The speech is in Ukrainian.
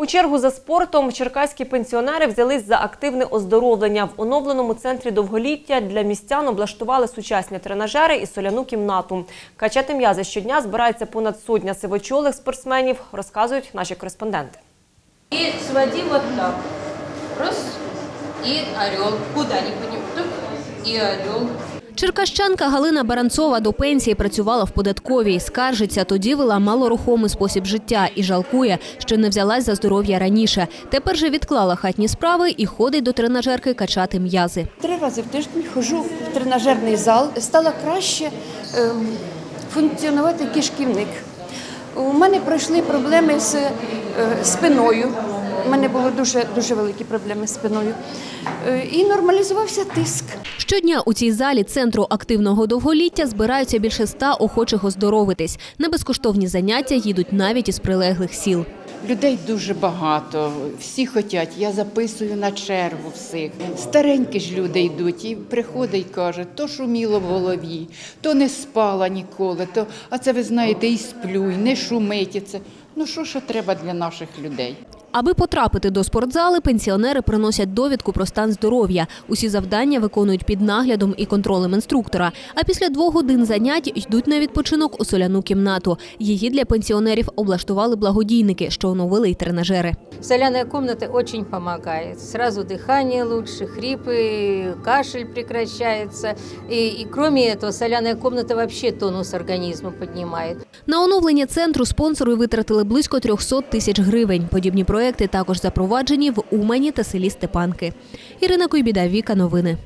У чергу за спортом черкаські пенсіонери взялись за активне оздоровлення. В оновленому центрі довголіття для містян облаштували сучасні тренажери і соляну кімнату. Качати м'язи щодня збирається понад сотня сивочолих спортсменів, розказують наші кореспонденти. И своди вот так. Раз. И орел. Куда не понимаю. И орел. Черкащанка Галина Баранцова до пенсії працювала в податковій. Скаржиться, тоді вела малорухомий спосіб життя і жалкує, що не взялась за здоров'я раніше. Тепер же відклала хатні справи і ходить до тренажерки качати м'язи. Три рази в тиждень ходжу в тренажерний зал. Стало краще ем, функціонувати кишківник. У мене пройшли проблеми з е, спиною. У мене були дуже, дуже великі проблеми з спиною. Е, і нормалізувався тиск. Щодня у цій залі центру активного довголіття збираються більше ста охочих оздоровитись. На безкоштовні заняття їдуть навіть із прилеглих сіл. Людей дуже багато, всі хочуть. Я записую на чергу всіх. Старенькі ж люди йдуть і приходить і каже, то шуміло в голові, то не спала ніколи, то а це ви знаєте, і сплю, і не шумить. І це. Ну що ще треба для наших людей? Аби потрапити до спортзали, пенсіонери приносять довідку про стан здоров'я. Усі завдання виконують під наглядом і контролем інструктора. А після двох годин занять йдуть на відпочинок у соляну кімнату. Її для пенсіонерів облаштували благодійники, що оновили й тренажери. Соляная комната очень помогает. Сразу дыхание лучше, хрипы, кашель прекращается. И, и кроме этого, соляная комната вообще тонус организма поднимает. На оновлення центру спонсори витратили близько 300 тисяч гривень. Подібні проекти також запроваджені в Умані та селі Степанки. Ірина Койбіда, Віка Новини.